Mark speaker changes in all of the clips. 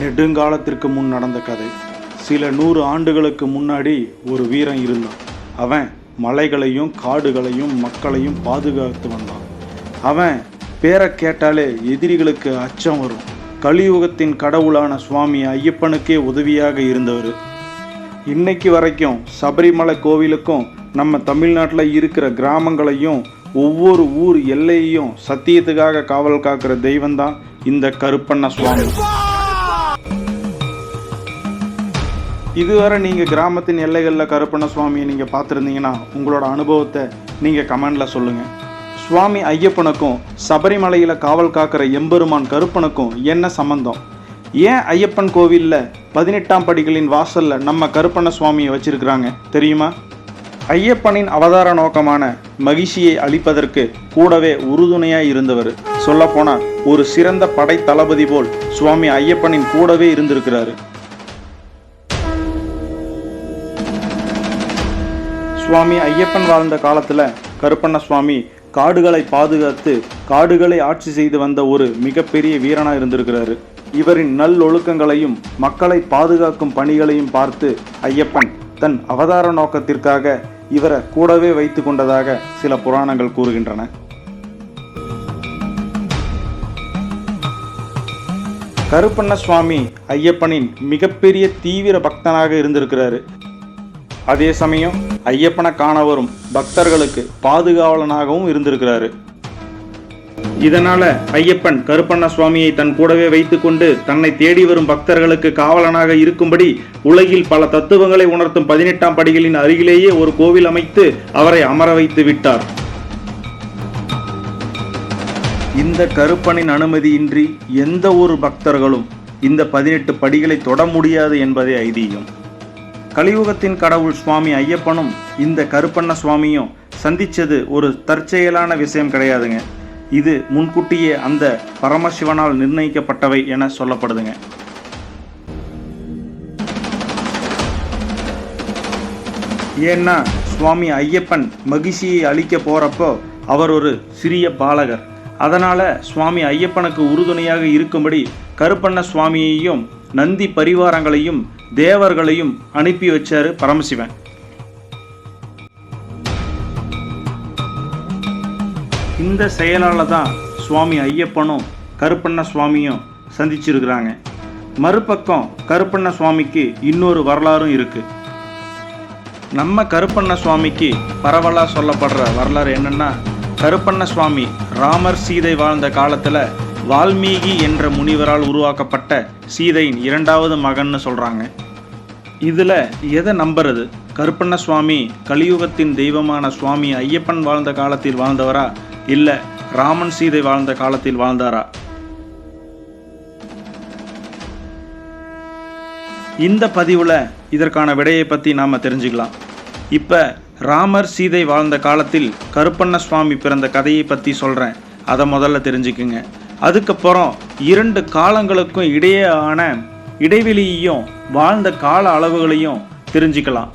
Speaker 1: நெடுங்காலத்திற்கு முன் நடந்த கதை. சில நூறு ஆண்டுகளுக்கு முன்னாடி ஒரு வீரன் இருந்தான். அவன் மலைகளையும் காடுகளையும் மக்களையும் பாதுகாத்து வந்தான். அவன் பேரை கேட்டாலே எதிரிகளுக்கு அச்சம் வரும். கலியுகத்தின் கடவுளான சுவாமி ஐயப்பனுக்கே உதவியாக இருந்தவர். இன்னைக்கு வரைக்கும் சபரிமலை கோவிலுக்கும் நம்ம தமிழ்நாட்டில் இருக்கிற கிராமங்களையும் ஒவ்வொரு ஊர் எல்லையையும் சத்தியத்துக்காக காவல் காக்கிற தெய்வம்தான் இந்த கருப்பண்ண சுவாமி. இதுவரை நீங்கள் கிராமத்தின் எல்லைகளில் கருப்பண்ண சுவாமியை நீங்கள் பார்த்துருந்தீங்கன்னா உங்களோட அனுபவத்தை நீங்கள் கமெண்டில் சொல்லுங்கள் சுவாமி ஐயப்பனுக்கும் சபரிமலையில் காவல் காக்கிற எம்பெருமான் கருப்பனுக்கும் என்ன சம்பந்தம்? ஏன் ஐயப்பன் கோவிலில் பதினெட்டாம் படிகளின் வாசலில் நம்ம கருப்பண்ண சுவாமியை வச்சிருக்கிறாங்க தெரியுமா? ஐயப்பனின் அவதார நோக்கமான மகிழ்ச்சியை அளிப்பதற்கு கூடவே உறுதுணையாய் இருந்தவர். சொல்லப்போனால் ஒரு சிறந்த படை தளபதி போல் சுவாமி ஐயப்பனின் கூடவே இருந்திருக்கிறாரு. சுவாமி ஐயப்பன் வாழ்ந்த காலத்தில் கருப்பண்ண சுவாமி காடுகளை பாதுகாத்து காடுகளை ஆட்சி செய்து வந்த ஒரு மிகப்பெரிய வீரனாக இருந்திருக்கிறாரு. இவரின் நல்லொழுக்கங்களையும் மக்களை பாதுகாக்கும் பணிகளையும் பார்த்து ஐயப்பன் தன் அவதார நோக்கத்திற்காக இவரை கூடவே வைத்து கொண்டதாக சில புராணங்கள் கூறுகின்றன. கருப்பண்ண சுவாமி ஐயப்பனின் மிகப்பெரிய தீவிர பக்தனாக இருந்திருக்கிறாரு. அதே சமயம் ஐயப்பனை காண வரும் பக்தர்களுக்கு பாதுகாவலனாகவும் இருந்திருக்கிறாரு. இதனால ஐயப்பன் கருப்பண்ண சுவாமியை தன் கூடவே வைத்துக்கொண்டு தன்னை தேடி வரும் பக்தர்களுக்கு காவலனாக இருக்கும்படி உலகில் பல தத்துவங்களை உணர்த்தும் பதினெட்டாம் படிகளின் அருகிலேயே ஒரு கோவில் அமைத்து அவரை அமர வைத்து விட்டார். இந்த கருப்பனின் அனுமதியின்றி எந்த ஒரு பக்தர்களும் இந்த பதினெட்டு படிகளை தொட முடியாது என்பதே ஐதீகம். கலியுகத்தின் கடவுள் சுவாமி ஐயப்பனும் இந்த கருப்பண்ண சுவாமியும் சந்தித்தது ஒரு தற்செயலான விஷயம் கிடையாதுங்க. இது முன்கூட்டியே அந்த பரமசிவனால் நிர்ணயிக்கப்பட்டவை என சொல்லப்படுதுங்க. ஏன்னா சுவாமி ஐயப்பன் மகிழ்ச்சியை அளிக்க போகிறப்போ அவர் ஒரு சிறிய பாலகர். அதனால் சுவாமி ஐயப்பனுக்கு உறுதுணையாக இருக்கும்படி கருப்பண்ண சுவாமியையும் நந்தி பரிவாரங்களையும் தேவர்களையும் அனுப்பி வச்சாரு பரமசிவன். இந்த செயலால் தான் சுவாமி ஐயப்பனும் கருப்பண்ண சுவாமியும் சந்திச்சிருக்கிறாங்க. மறுபக்கம் கருப்பண்ண சுவாமிக்கு இன்னொரு வரலாறும் இருக்குது நம்ம கருப்பண்ண சுவாமிக்கு பரவலாக சொல்லப்படுற வரலாறு என்னென்னா கருப்பண்ண சுவாமி ராமர் சீதை வாழ்ந்த காலத்தில் வால்மீகி என்ற முனிவரால் உருவாக்கப்பட்ட சீதையின் இரண்டாவது மகன்னு சொல்கிறாங்க இதில் எதை நம்புறது? கருப்பண்ண சுவாமி கலியுகத்தின் தெய்வமான சுவாமி ஐயப்பன் வாழ்ந்த காலத்தில் வாழ்ந்தவரா? இல்லை ராமன் சீதை வாழ்ந்த காலத்தில் வாழ்ந்தாரா? இந்த பதிவில் இதற்கான விடையை பற்றி நாம் தெரிஞ்சுக்கலாம். இப்போ ராமர் சீதை வாழ்ந்த காலத்தில் கருப்பண்ண சுவாமி பிறந்த கதையை பற்றி சொல்கிறேன் அதை முதல்ல தெரிஞ்சுக்குங்க. அதுக்கப்புறம் இரண்டு காலங்களுக்கும் இடையேயான இடைவெளியையும் வாழ்ந்த கால அளவுகளையும் தெரிஞ்சுக்கலாம்.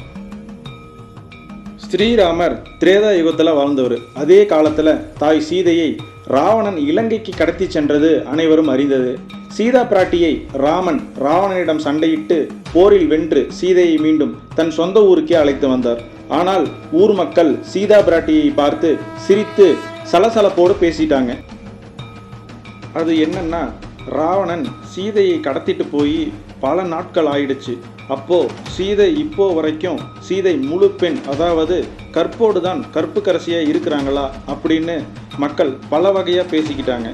Speaker 1: ஸ்ரீராமர் திரேதா யுகத்தில் வாழ்ந்தவர். அதே காலத்தில் தாய் சீதையை ராவணன் இலங்கைக்கு கடத்தி சென்றது அனைவரும் அறிந்தது. சீதா பிராட்டியை ராமன் ராவணனிடம் சண்டையிட்டு போரில் வென்று சீதையை மீண்டும் தன் சொந்த ஊருக்கே அழைத்து வந்தார். ஆனால் ஊர் மக்கள் சீதா பிராட்டியை பார்த்து சிரித்து சலசலப்போடு பேசிட்டாங்க. அது என்னன்னா ராவணன் சீதையை கடத்திட்டு போய் பல நாட்கள் ஆயிடுச்சு. அப்போ சீதை இப்போ வரைக்கும் சீதை முழு பெண் அதாவது கற்போடு தான் கற்புக்கரசியா இருக்கிறாங்களா அப்படின்னு மக்கள் பல வகையா பேசிக்கிட்டாங்க.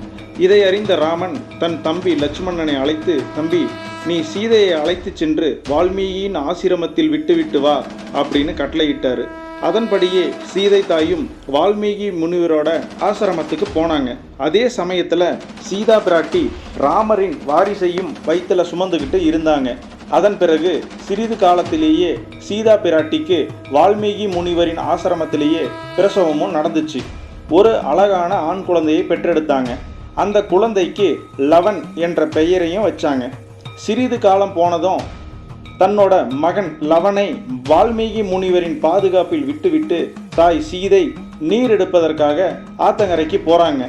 Speaker 1: இதை அறிந்த ராமன் தன் தம்பி லட்சுமணனை அழைத்து தம்பி நீ சீதையை அழைத்து சென்று வால்மீகியின் ஆசிரமத்தில் விட்டுவிட்டு வா அப்படின்னு கட்டளையிட்டாரு. அதன்படியே சீதை தாயும் வால்மீகி முனிவரோட ஆசிரமத்துக்கு போனாங்க. அதே சமயத்தில் சீதா பிராட்டி ராமரின் வாரிசையும் வயிற்றுல சுமந்துக்கிட்டு இருந்தாங்க. அதன் பிறகு சிறிது காலத்திலேயே சீதா பிராட்டிக்கு வால்மீகி முனிவரின் ஆசிரமத்திலேயே பிரசவமும் நடந்துச்சு. ஒரு அழகான ஆண் குழந்தையை பெற்றெடுத்தாங்க. அந்த குழந்தைக்கு லவன் என்ற பெயரையும் வச்சாங்க. சிறிது காலம் போனதும் தன்னோட மகன் லவனை வால்மீகி முனிவரின் பாதுகாப்பில் விட்டுவிட்டு தாய் சீதை நீர் எடுப்பதற்காக ஆத்தங்கரைக்கு போறாங்க.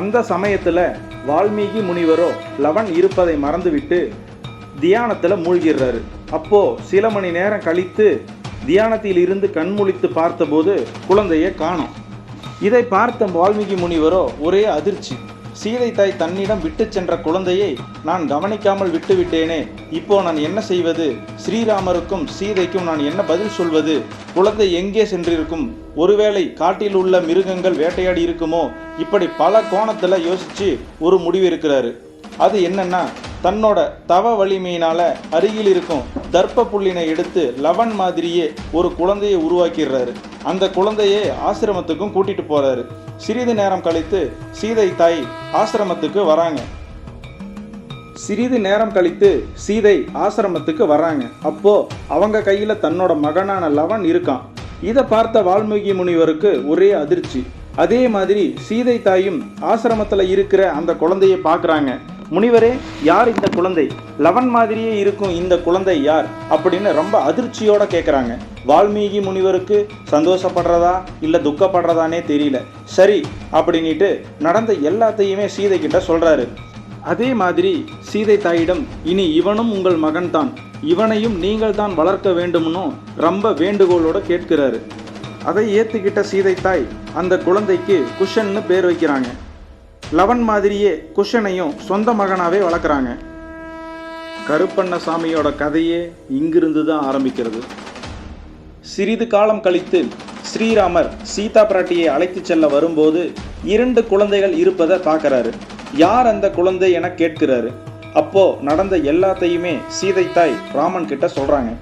Speaker 1: அந்த சமயத்துல வால்மீகி முனிவரோ லவன் இருப்பதை மறந்துவிட்டு தியானத்தில் மூழ்கிறாரு அப்போ சில மணி நேரம் கழித்து தியானத்தில் இருந்து கண்முழித்து பார்த்தபோது குழந்தையை காணும். இதை பார்த்த வால்மீகி முனிவரோ ஒரே அதிர்ச்சி. சீதை தாய் தன்னிடம் விட்டு சென்ற குழந்தையை நான் கவனிக்காமல் விட்டுவிட்டேனே. இப்போ நான் என்ன செய்வது? ஸ்ரீராமருக்கும் சீதைக்கும் நான் என்ன பதில் சொல்வது? குழந்தை எங்கே சென்றிருக்கும்? ஒருவேளை காட்டில் உள்ள மிருகங்கள் வேட்டையாடி இருக்குமோ? இப்படி பல கோணத்தில் யோசிச்சு ஒரு முடிவு இருக்கிறாரு அது என்னன்னா தன்னோட தவ வலிமையினால அருகில் இருக்கும் தர்ப்ப புள்ளினை எடுத்து லவன் மாதிரியே ஒரு குழந்தையை உருவாக்கிடுறாரு. அந்த குழந்தையை ஆசிரமத்துக்கும் கூட்டிட்டு போறாரு. சிறிது நேரம் கழித்து சீதை தாய் ஆசிரமத்துக்கு வராங்க. சிறிது நேரம் கழித்து சீதை ஆசிரமத்துக்கு வராங்க. அப்போ அவங்க கையில தன்னோட மகனான லவன் இருக்கான். இதை பார்த்த வால்மீகி முனிவருக்கு ஒரே அதிர்ச்சி. அதே மாதிரி சீதை தாயும் ஆசிரமத்தில் இருக்கிற அந்த குழந்தையை பார்க்குறாங்க. முனிவரே யார் இந்த குழந்தை? லவன் மாதிரியே இருக்கும் இந்த குழந்தை யார்? அப்படின்னு ரொம்ப அதிர்ச்சியோட கேட்குறாங்க வால்மீகி முனிவருக்கு சந்தோஷப்படுறதா இல்லை துக்கப்படுறதானே தெரியல. சரி அப்படின்ட்டு நடந்த எல்லாத்தையுமே சீதை கிட்ட சொல்கிறாரு அதே மாதிரி சீதை தாயிடம் இனி இவனும் உங்கள் மகன்தான். இவனையும் நீங்கள் தான் வளர்க்க வேண்டும்னு ரொம்ப வேண்டுகோளோட கேட்கிறாரு. அதை ஏத்துக்கிட்ட சீதை தாய் அந்த குழந்தைக்கு குஷன்னு பேர் வைக்கிறாங்க. லவன் மாதிரியே குஷனையும் சொந்த மகனாவே வளர்க்குறாங்க. கருப்பண்ண சாமியோட கதையே இங்கிருந்து தான் ஆரம்பிக்கிறது. சிறிது காலம் கழித்து ஸ்ரீராமர் சீதா பிராட்டியை அழைத்து செல்ல வரும்போது இரண்டு குழந்தைகள் இருப்பதை பார்க்கறாரு. யார் அந்த குழந்தை என கேட்கிறாரு. அப்போ நடந்த எல்லாத்தையுமே சீதை தாய் ராமன் கிட்ட சொல்றாங்க.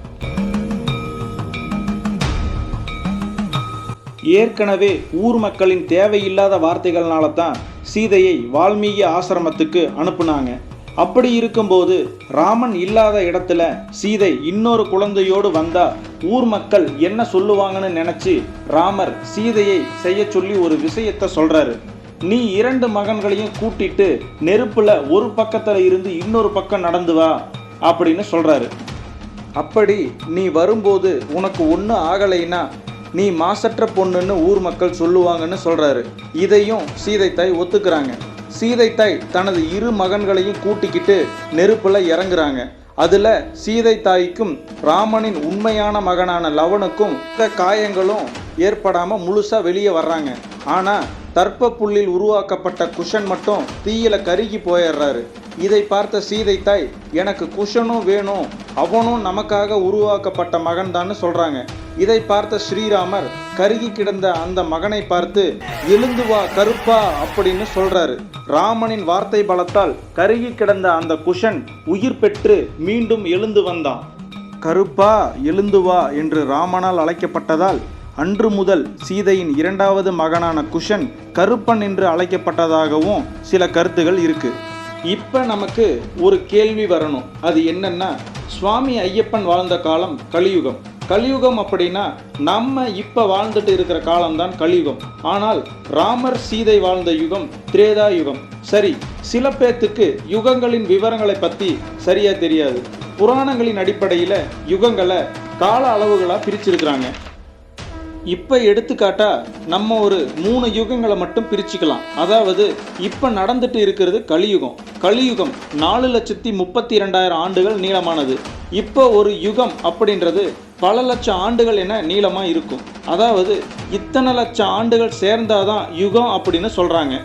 Speaker 1: ஏற்கனவே ஊர் மக்களின் தேவையில்லாத வார்த்தைகள்னால தான் சீதையை வால்மீகி ஆசிரமத்துக்கு அனுப்புனாங்க. அப்படி இருக்கும்போது ராமன் இல்லாத இடத்துல சீதை இன்னொரு குழந்தையோடு வந்தா ஊர் மக்கள் என்ன சொல்லுவாங்கன்னு நினைச்சு ராமர் சீதையை செய்ய சொல்லி ஒரு விஷயத்த சொல்றாரு. நீ இரண்டு மகன்களையும் கூட்டிட்டு நெருப்புல ஒரு பக்கத்துல இருந்து இன்னொரு பக்கம் நடந்து வா அப்படின்னு சொல்றாரு. அப்படி நீ வரும்போது உனக்கு ஒன்றும் ஆகலைன்னா நீ மாசற்ற பொண்ணுன்னு ஊர் மக்கள் சொல்லுவாங்கன்னு சொல்கிறாரு இதையும் சீதை தாய் ஒத்துக்கிறாங்க. சீதை தாய் தனது இரு மகன்களையும் கூட்டிக்கிட்டு நெருப்பில் இறங்குறாங்க. அதில் சீதை தாய்க்கும் ராமனின் உண்மையான மகனான லவனுக்கும் எந்த காயங்களும் ஏற்படாமல் முழுசாக வெளியே வர்றாங்க. ஆனால் தர்ப்ப புல்லில் உருவாக்கப்பட்ட குஷன் மட்டும் தீயில கருகி போயிடுறாரு. இதை பார்த்த சீதை தாய் எனக்கு குஷனும் வேணும் அவனும் நமக்காக உருவாக்கப்பட்ட மகன் தான் சொல்றாங்க. இதை பார்த்த ஸ்ரீராமர் கருகி கிடந்த அந்த மகனை பார்த்து எழுந்து வா கருப்பா அப்படின்னு சொல்றாரு. ராமனின் வார்த்தை பலத்தால் கருகி கிடந்த அந்த குஷன் உயிர் பெற்று மீண்டும் எழுந்து வந்தான். கருப்பா எழுந்து வா என்று ராமனால் அழைக்கப்பட்டதால் அன்று முதல் சீதையின் இரண்டாவது மகனான குஷன் கருப்பன் என்று அழைக்கப்பட்டதாகவும் சில கருத்துகள் இருக்கு. இப்போ நமக்கு ஒரு கேள்வி வரணும். அது என்னன்னா சுவாமி ஐயப்பன் வாழ்ந்த காலம் கலியுகம். கலியுகம் அப்படின்னா நம்ம இப்போ வாழ்ந்துட்டு இருக்கிற காலம்தான் கலியுகம். ஆனால் ராமர் சீதை வாழ்ந்த யுகம் திரேதா யுகம். சரி சில பேர்த்துக்கு யுகங்களின் விவரங்களை பற்றி சரியா தெரியாது. புராணங்களின் அடிப்படையில் யுகங்களை கால அளவுகளாக பிரிச்சிருக்கிறாங்க. இப்போ எடுத்துக்காட்டா நம்ம ஒரு மூணு யுகங்களை மட்டும் பிரிச்சுக்கலாம். அதாவது இப்போ நடந்துட்டு இருக்கிறது கலியுகம். கலியுகம் நாலு லட்சத்தி முப்பத்தி இரண்டாயிரம் ஆண்டுகள் நீளமானது. இப்போ ஒரு யுகம் அப்படின்றது பல லட்சம் ஆண்டுகள் என நீளமாக இருக்கும். அதாவது இத்தனை லட்சம் ஆண்டுகள் சேர்ந்தாதான் யுகம் அப்படின்னு சொல்கிறாங்க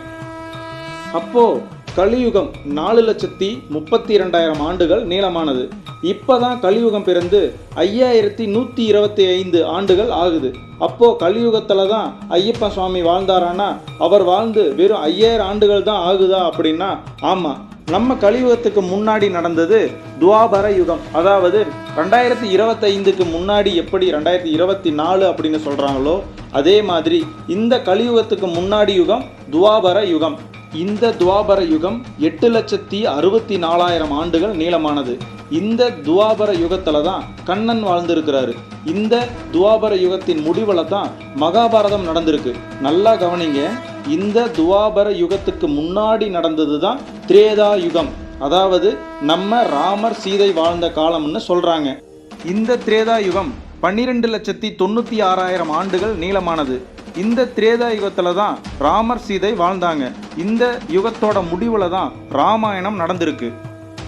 Speaker 1: அப்போது கலியுகம் நாலு லட்சத்தி முப்பத்தி இரண்டாயிரம் ஆண்டுகள் நீளமானது. இப்பதான் கலியுகம் பிறந்து ஐயாயிரத்தி நூற்றி இருபத்தி ஐந்து ஆண்டுகள் ஆகுது. அப்போது கலியுகத்தில் தான் ஐயப்பன் சுவாமி வாழ்ந்தாரானா அவர் வாழ்ந்து வெறும் ஐயாயிரம் ஆண்டுகள் தான் ஆகுதா அப்படின்னா ஆமாம் நம்ம கலியுகத்துக்கு முன்னாடி நடந்தது துவாபர யுகம். அதாவது ரெண்டாயிரத்தி இருபத்தைந்துக்கு முன்னாடி எப்படி ரெண்டாயிரத்தி இருபத்தி நாலு அப்படின்னு சொல்கிறாங்களோ அதே மாதிரி இந்த கலியுகத்துக்கு முன்னாடி யுகம் துவாபர யுகம். இந்த துவாபர யுகம் எட்டு லட்சத்தி அறுபத்தி நாலாயிரம் ஆண்டுகள் நீளமானது. இந்த துவாபர யுகத்துல தான் கண்ணன் வாழ்ந்திருக்கிறாரு. இந்த துவாபர யுகத்தின் முடிவில் தான் மகாபாரதம் நடந்திருக்கு. நல்லா கவனிங்க. இந்த துவாபர யுகத்துக்கு முன்னாடி நடந்தது தான் திரேதா யுகம். அதாவது நம்ம ராமர் சீதை வாழ்ந்த காலம்னு சொல்றாங்க. இந்த திரேதா யுகம் பன்னிரெண்டு லட்சத்தி தொண்ணூற்றி ஆறாயிரம் ஆண்டுகள் நீளமானது. இந்த திரேதா யுகத்துல தான் ராமர் சீதை வாழ்ந்தாங்க. இந்த யுகத்தோட முடிவுல தான் ராமாயணம் நடந்திருக்கு.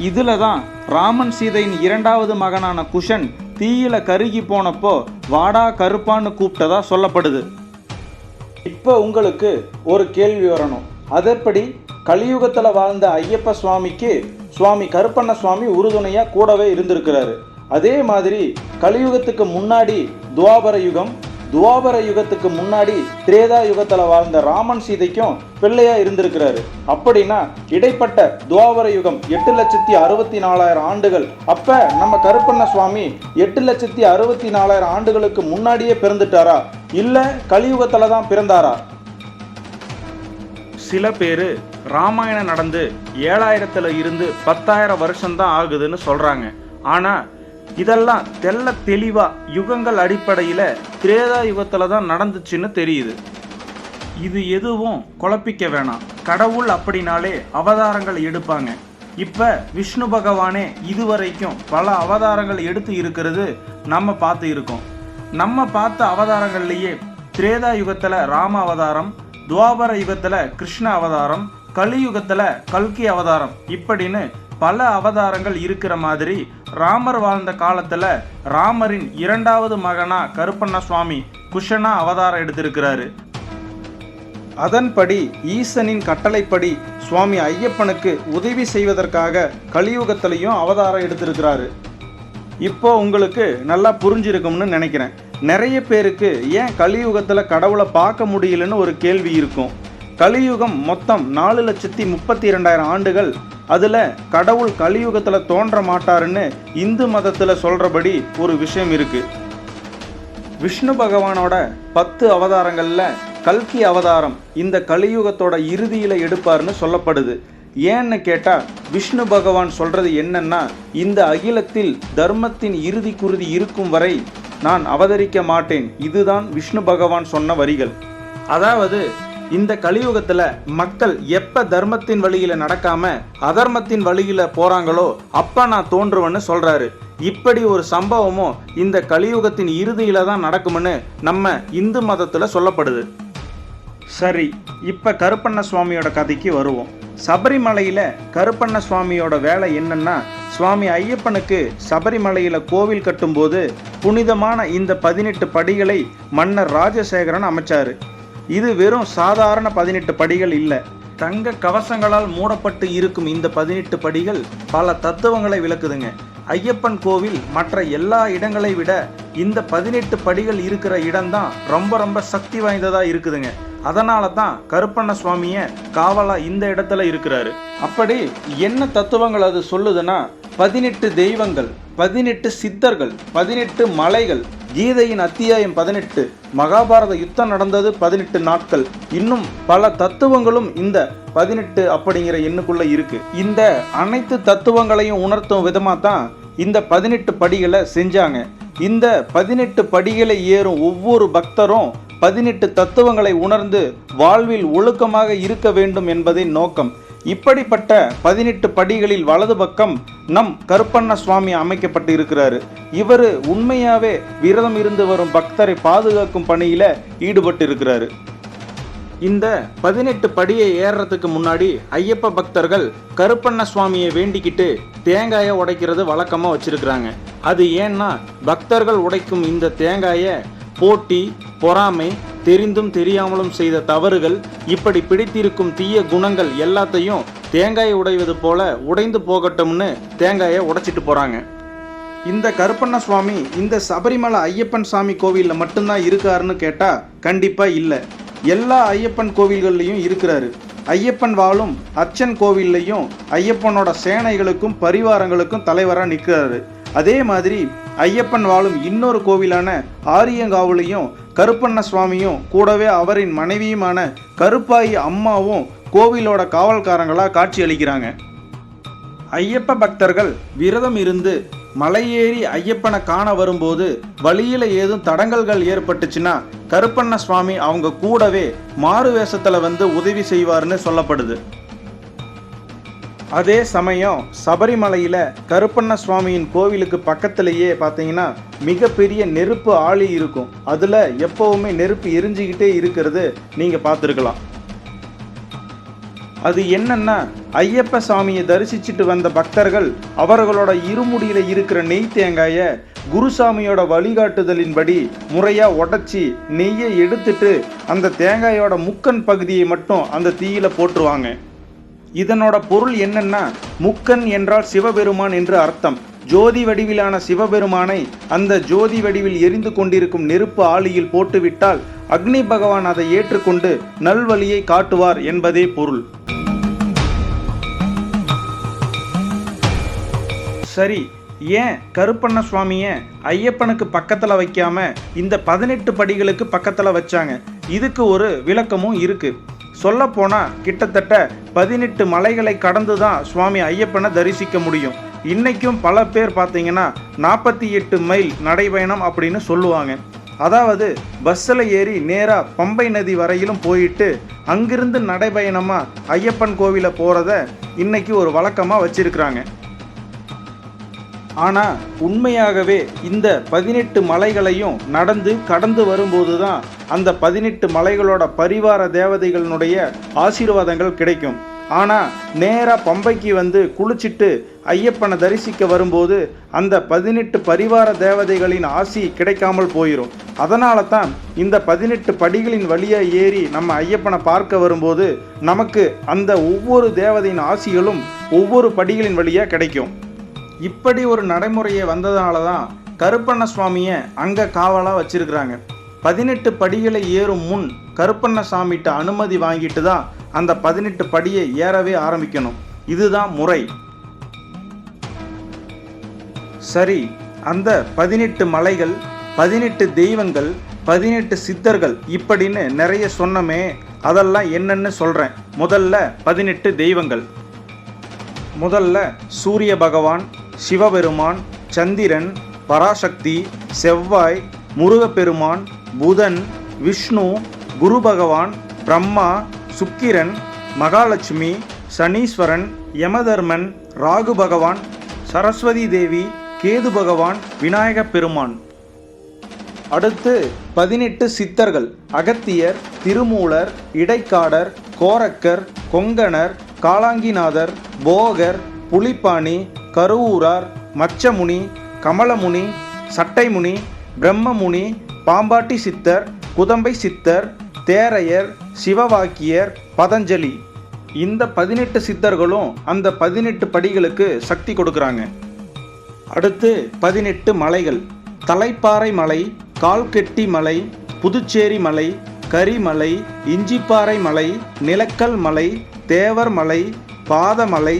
Speaker 1: இதுல தான் ராமன் சீதையின் இரண்டாவது மகனான குஷன் தீயில கருகி போனப்போ வாடா கருப்பான்னு கூப்பிட்டதா சொல்லப்படுது. இப்போ உங்களுக்கு ஒரு கேள்வி வரணும். அதற்படி கலியுகத்தில் வாழ்ந்த ஐயப்ப சுவாமிக்கு சுவாமி கருப்பண்ண சுவாமி உறுதுணையாக கூடவே இருந்திருக்கிறாரு. அதே மாதிரி கலியுகத்துக்கு முன்னாடி துவாபர யுகம் துவாபர யுகத்துக்கு முன்னாடி திரேதா யுகத்துல வாழ்ந்த ராமன் சீதைக்கும் பிள்ளையா இருந்திருக்கிறாரு. அப்படின்னா இடைப்பட்ட துவாபர யுகம் எட்டு லட்சத்தி அறுபத்தி நாலாயிரம் ஆண்டுகள். அப்ப நம்ம கருப்பண்ண சுவாமி எட்டு லட்சத்தி அறுபத்தி நாலாயிரம் ஆண்டுகளுக்கு முன்னாடியே பிறந்துட்டாரா? இல்ல கலியுகத்துல தான் பிறந்தாரா? சில பேர் ராமாயணம் நடந்து ஏழாயிரத்துல இருந்து பத்தாயிரம் வருஷம்தான் ஆகுதுன்னு சொல்றாங்க. ஆனா இதெல்லாம் தெள்ள தெளிவா யுகங்கள் அடிப்படையில் திரேதா யுகத்தில் தான் நடந்துச்சுன்னு தெரியுது. இது எதுவும் குழப்பிக்க வேணாம். கடவுள் அப்படின்னாலே அவதாரங்கள் எடுப்பாங்க. இப்ப விஷ்ணு பகவானே இதுவரைக்கும் பல அவதாரங்கள் எடுத்து இருக்கிறது நம்ம பார்த்து இருக்கோம். நம்ம பார்த்த அவதாரங்கள்லேயே திரேதா யுகத்தில் ராம அவதாரம் துவாபர யுகத்தில் கிருஷ்ண அவதாரம் கலியுகத்தில் கல்கி அவதாரம் இப்படின்னு பல அவதாரங்கள் இருக்கிற மாதிரி ராமர் வாழ்ந்த காலத்தில் ராமரின் இரண்டாவது மகனா கருப்பண்ண சுவாமி குஷனா அவதாரம் எடுத்திருக்கிறாரு. அதன்படி ஈசனின் கட்டளைப்படி சுவாமி ஐயப்பனுக்கு உதவி செய்வதற்காக கலியுகத்திலையும் அவதாரம் எடுத்திருக்கிறாரு. இப்போ உங்களுக்கு நல்லா புரிஞ்சிருக்கும்னு நினைக்கிறேன். நிறைய பேருக்கு ஏன் கலியுகத்தில் கடவுளை பார்க்க முடியலன்னு ஒரு கேள்வி இருக்கும். கலியுகம் மொத்தம் நாலு லட்சத்தி முப்பத்தி இரண்டாயிரம் ஆண்டுகள். அதில் கடவுள் கலியுகத்தில் தோன்ற மாட்டாருன்னு இந்து மதத்தில் சொல்கிறபடி ஒரு விஷயம் இருக்குது விஷ்ணு பகவானோட பத்து அவதாரங்களில் கல்கி அவதாரம் இந்த கலியுகத்தோட இறுதியில் எடுப்பார்னு சொல்லப்படுது. ஏன்னு கேட்டால் விஷ்ணு பகவான் சொல்கிறது என்னன்னா இந்த அகிலத்தில் தர்மத்தின் இறுதி குருதி இருக்கும் வரை நான் அவதரிக்க மாட்டேன். இதுதான் விஷ்ணு பகவான் சொன்ன வரிகள். அதாவது இந்த கலியுகத்துல மக்கள் எப்ப தர்மத்தின் வழியில நடக்காம அதர்மத்தின் வழியில போறாங்களோ அப்ப நான் தோன்றுவேன்னு சொல்றாரு. இப்படி ஒரு சம்பவமும் இந்த கலியுகத்தின் இறுதியில தான் நடக்கும்னு நம்ம இந்து மதத்துல சொல்லப்படுது. சரி இப்ப கருப்பண்ண சுவாமியோட கதைக்கு வருவோம். சபரிமலையில கருப்பண்ண சுவாமியோட வேலை என்னன்னா சுவாமி ஐயப்பனுக்கு சபரிமலையில கோவில் கட்டும்போது புனிதமான இந்த பதினெட்டு படிகளை மன்னர் ராஜசேகரன் அமைச்சாரு. இது வெறும் சாதாரண பதினெட்டு படிகள் இல்லை. தங்க கவசங்களால் மூடப்பட்டு இருக்கும் இந்த பதினெட்டு படிகள் பல தத்துவங்களை விளக்குதுங்க. ஐயப்பன் கோவில் மற்ற எல்லா இடங்களை விட இந்த பதினெட்டு படிகள் இருக்கிற இடம்தான் ரொம்ப ரொம்ப சக்தி வாய்ந்ததா இருக்குதுங்க. அதனால தான் கருப்பண்ண சுவாமிய காவலா இந்த இடத்துல இருக்கிறாரு. அப்படி என்ன தத்துவங்கள் அது சொல்லுதுன்னா பதினெட்டு தெய்வங்கள் பதினெட்டு சித்தர்கள் பதினெட்டு மலைகள். கீதையின் அத்தியாயம் பதினெட்டு. மகாபாரத யுத்தம் நடந்தது பதினெட்டு நாட்கள். இன்னும் பல தத்துவங்களும் இந்த பதினெட்டு அப்படிங்கிற எண்ணுக்குள்ள இருக்கு. இந்த அனைத்து தத்துவங்களையும் உணர்த்தும் விதமா தான் இந்த பதினெட்டு படிகளை செஞ்சாங்க. இந்த பதினெட்டு படிகளை ஏறும் ஒவ்வொரு பக்தரும் பதினெட்டு தத்துவங்களை உணர்ந்து வாழ்வில் ஒழுக்கமாக இருக்க வேண்டும் என்பதே நோக்கம். இப்படிப்பட்ட பதினெட்டு படிகளில் வலது பக்கம் நம் கருப்பண்ண சுவாமி அமைக்கப்பட்டு இருக்கிறாரு இவர் உண்மையாவே விரதம் இருந்து வரும் பக்தரை பாதுகாக்கும் பணியில ஈடுபட்டு இருக்கிறாரு இந்த பதினெட்டு படியை ஏறுறதுக்கு முன்னாடி ஐயப்ப பக்தர்கள் கருப்பண்ண சுவாமியை வேண்டிக்கிட்டு தேங்காயை உடைக்கிறது வழக்கமாக வச்சிருக்கிறாங்க. அது ஏன்னா பக்தர்கள் உடைக்கும் இந்த தேங்காயை போட்டி பொறாமை தெரிந்தும் தெரியாமலும் செய்த தவறுகள் இப்படி பிடித்திருக்கும் தீய குணங்கள் எல்லாத்தையும் தேங்காயை உடைவது போல உடைந்து போகட்டும்னு தேங்காயை உடைச்சிட்டு போகிறாங்க இந்த கருப்பண்ண சுவாமி இந்த சபரிமலை ஐயப்பன் சாமி கோவிலில் மட்டும்தான் இருக்காருன்னு கேட்டால் கண்டிப்பாக இல்லை. எல்லா ஐயப்பன் கோவில்கள்லையும் இருக்கிறாரு. ஐயப்பன் வாழும் அச்சன் கோவில்லையும் ஐயப்பனோட சேனைகளுக்கும் பரிவாரங்களுக்கும் தலைவராக நிற்கிறாரு அதே மாதிரி ஐயப்பன் வாழும் இன்னொரு கோவிலான ஆரியங்காவுலையும் கருப்பண்ண சுவாமியும் கூடவே அவரின் மனைவியுமான கருப்பாயி அம்மாவும் கோவிலோட காவல்காரங்களாக காட்சி அளிக்கிறாங்க. ஐயப்ப பக்தர்கள் விரதம் இருந்து மலையேறி ஐயப்பனை காண வரும்போது வழியில் ஏதும் தடங்கல்கள் ஏற்பட்டுச்சுன்னா கருப்பண்ண சுவாமி அவங்க கூடவே மாறு வேஷத்தில் வந்து உதவி செய்வார்னு சொல்லப்படுது. அதே சமயம் சபரிமலையில் கருப்பண்ண சுவாமியின் கோவிலுக்கு பக்கத்திலேயே பார்த்தீங்கன்னா மிகப்பெரிய நெருப்பு ஆளி இருக்கும். அதில் எப்போவுமே நெருப்பு எரிஞ்சுக்கிட்டே இருக்கிறது நீங்கள் பார்த்துருக்கலாம். அது என்னன்னா ஐயப்ப சாமியை தரிசிச்சுட்டு வந்த பக்தர்கள் அவர்களோட இருமுடியில் இருக்கிற நெய் தேங்காயை குருசாமியோட வழிகாட்டுதலின்படி முறையாக உடைச்சி நெய்யை எடுத்துட்டு அந்த தேங்காயோட முக்கன் பகுதியை மட்டும் அந்த தீயில போட்டுருவாங்க. இதனோட பொருள் என்னன்னா முக்கன் என்றால் சிவபெருமான் என்று அர்த்தம். ஜோதி வடிவிலான சிவபெருமானை அந்த ஜோதி வடிவில் எரிந்து கொண்டிருக்கும் நெருப்பு ஆளியில் போட்டுவிட்டால் அக்னி பகவான் அதை ஏற்றுக்கொண்டு நல்வழியை காட்டுவார் என்பதே பொருள். சரி ஏன் கருப்பண்ண சுவாமியை ஐயப்பனுக்கு பக்கத்தில் வைக்காம இந்த பதினெட்டு படிகளுக்கு பக்கத்தில் வச்சாங்க? இதுக்கு ஒரு விளக்கமும் இருக்கு. சொல்லப்போனால் கிட்டத்தட்ட பதினெட்டு மலைகளை கடந்து தான் சுவாமி ஐயப்பனை தரிசிக்க முடியும். இன்றைக்கும் பல பேர் பார்த்தீங்கன்னா நாற்பத்தி எட்டு மைல் நடைபயணம் அப்படின்னு சொல்லுவாங்க. அதாவது பஸ்ஸில் ஏறி நேராக பம்பை நதி வரையிலும் போயிட்டு அங்கிருந்து நடைபயணமாக ஐயப்பன் கோவிலை போகிறத இன்றைக்கி ஒரு வழக்கமாக வச்சுருக்குறாங்க. ஆனால் உண்மையாகவே இந்த பதினெட்டு மலைகளையும் நடந்து கடந்து வரும்போது தான் அந்த பதினெட்டு மலைகளோட பரிவார தேவதைகளினுடைய ஆசீர்வாதங்கள் கிடைக்கும். ஆனால் நேராக பம்பைக்கு வந்து குளிச்சிட்டு ஐயப்பனை தரிசிக்க வரும்போது அந்த பதினெட்டு பரிவார தேவதைகளின் ஆசி கிடைக்காமல் போயிடும் அதனால தான் இந்த பதினெட்டு படிகளின் வழியாக ஏறி நம்ம ஐயப்பனை பார்க்க வரும்போது நமக்கு அந்த ஒவ்வொரு தேவதையின் ஆசிகளும் ஒவ்வொரு படிகளின் வழியாக கிடைக்கும். இப்படி ஒரு நடைமுறையை வந்ததுனால தான் கருப்பண்ண சுவாமியை அங்கே காவலாக வச்சிருக்கிறாங்க. பதினெட்டு படிகளை ஏறும் முன் கருப்பண்ண சாமிகிட்ட அனுமதி வாங்கிட்டு தான் அந்த பதினெட்டு படியை ஏறவே ஆரம்பிக்கணும். இதுதான் முறை. சரி அந்த பதினெட்டு மலைகள் பதினெட்டு தெய்வங்கள் பதினெட்டு சித்தர்கள் இப்படின்னு நிறைய சொன்னமே அதெல்லாம் என்னன்னு சொல்கிறேன் முதல்ல பதினெட்டு தெய்வங்கள். முதல்ல சூரிய பகவான் சிவபெருமான் சந்திரன் பராசக்தி செவ்வாய் முருகப்பெருமான் புதன் விஷ்ணு குரு பகவான் பிரம்மா சுக்கிரன் மகாலட்சுமி சனீஸ்வரன் யமதர்மன் ராகு பகவான் சரஸ்வதி தேவி கேது பகவான் விநாயகப் பெருமான். அடுத்து பதினெட்டு சித்தர்கள் அகத்தியர் திருமூலர் இடைக்காடர் கோரக்கர் கொங்கணர் காளாங்கிநாதர் போகர் புலிப்பாணி கருவூரார் மச்சமுனி கமலமுனி சட்டைமுனி பிரம்மமுனி பாம்பாட்டி சித்தர் குதம்பை சித்தர் தேரையர் சிவவாக்கியர் பதஞ்சலி. இந்த பதினெட்டு சித்தர்களும் அந்த பதினெட்டு படிகளுக்கு சக்தி கொடுக்குறாங்க. அடுத்து பதினெட்டு மலைகள். தலைப்பாறை மலை கால்கெட்டி மலை புதுச்சேரி மலை கரிமலை இஞ்சிப்பாறை மலை நிலக்கல் மலை தேவர் மலை பாதமலை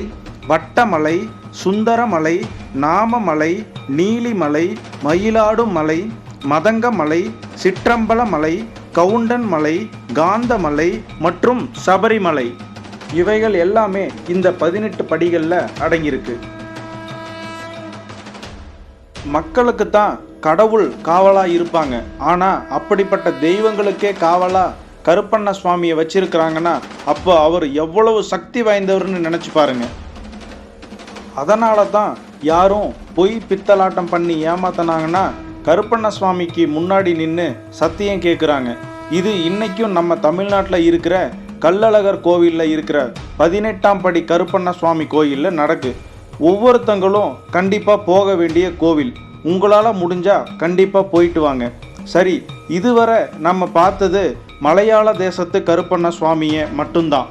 Speaker 1: வட்டமலை சுந்தரமலை நாமமலை நீலிமலை மயிலாடுமலை மதங்கமலை சிற்றம்பல மலை கவுண்டன் மலை காந்தமலை மற்றும் சபரிமலை. இவைகள் எல்லாமே இந்த பதினெட்டு படிகளில் அடங்கியிருக்கு. மக்களுக்கு தான் கடவுள் காவலா இருப்பாங்க. ஆனா அப்படிப்பட்ட தெய்வங்களுக்கே காவலா கருப்பண்ண சுவாமியை வச்சிருக்கிறாங்கன்னா அப்போ அவர் எவ்வளவு சக்தி வாய்ந்தவர்னு நினைச்சு பாருங்க. அதனால தான் யாரும் பொய் பித்தலாட்டம் பண்ணி ஏமாத்தினாங்கன்னா கருப்பண்ண சுவாமிக்கு முன்னாடி நின்று சத்தியம் கேட்குறாங்க இது இன்னைக்கும் நம்ம தமிழ்நாட்டில் இருக்கிற கள்ளழகர் கோவிலில் இருக்கிற பதினெட்டாம் படி கருப்பண்ண சுவாமி கோயிலில் நடக்கு. ஒவ்வொருத்தங்களும் கண்டிப்பாக போக வேண்டிய கோவில். உங்களால் முடிஞ்சால் கண்டிப்பாக போயிட்டு வாங்க. சரி இதுவரை நம்ம பார்த்தது மலையாள தேசத்து கருப்பண்ண சுவாமியை மட்டும்தான்.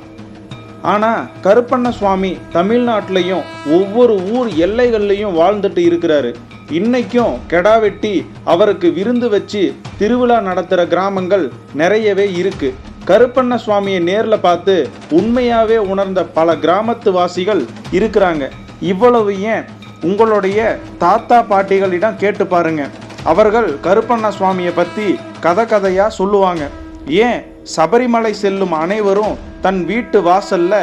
Speaker 1: ஆனால் கருப்பண்ண சுவாமி தமிழ்நாட்டிலையும் ஒவ்வொரு ஊர் எல்லைகள்லையும் வாழ்ந்துட்டு இருக்கிறாரு. இன்னைக்கும் கெடா வெட்டி அவருக்கு விருந்து வச்சு திருவிழா நடத்துகிற கிராமங்கள் நிறையவே இருக்கு. கருப்பண்ண சுவாமியை நேரில் பார்த்து உண்மையாகவே உணர்ந்த பல கிராமத்து வாசிகள் இருக்கிறாங்க. இவ்வளவு ஏன்? உங்களுடைய தாத்தா பாட்டிகளிடம் கேட்டு பாருங்க. அவர்கள் கருப்பண்ண சுவாமியை பற்றி கதை கதையாக சொல்லுவாங்க. ஏன்? சபரிமலை செல்லும் அனைவரும் தன் வீட்டு வாசல்ல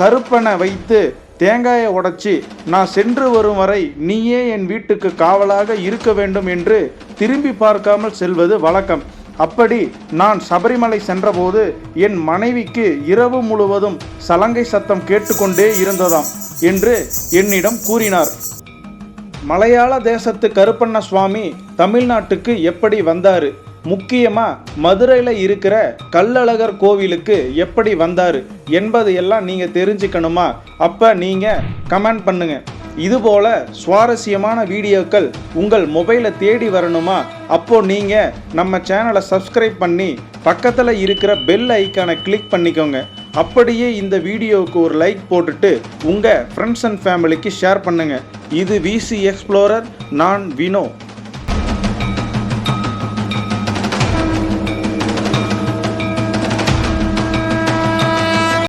Speaker 1: கருப்பனை வைத்து தேங்காயை உடைச்சி நான் சென்று வரும் வரை நீயே என் வீட்டுக்கு காவலாக இருக்க வேண்டும் என்று திரும்பி பார்க்காமல் செல்வது வழக்கம். அப்படி நான் சபரிமலை சென்றபோது என் மனைவிக்கு இரவு முழுவதும் சலங்கை சத்தம் கேட்டுக்கொண்டே இருந்ததாம் என்று என்னிடம் கூறினார். மலையாள தேசத்து கருப்பண்ண சுவாமி தமிழ்நாட்டுக்கு எப்படி வந்தாரு? முக்கியமாக மதுரையில் இருக்கிற கல்லழகர் கோவிலுக்கு எப்படி வந்தார் என்பது எல்லாம் தெரிஞ்சுக்கணுமா? அப்போ நீங்கள் கமெண்ட் பண்ணுங்கள் இதுபோல் சுவாரஸ்யமான வீடியோக்கள் உங்கள் மொபைலை தேடி வரணுமா? அப்போது நீங்கள் நம்ம சேனலை சப்ஸ்கிரைப் பண்ணி பக்கத்தில் இருக்கிற பெல் ஐக்கானை கிளிக் பண்ணிக்கோங்க. அப்படியே இந்த வீடியோவுக்கு ஒரு லைக் போட்டுட்டு உங்கள் ஃப்ரெண்ட்ஸ் அண்ட் ஃபேமிலிக்கு ஷேர் பண்ணுங்கள் இது விசி எக்ஸ்ப்ளோரர் நான் வினோ.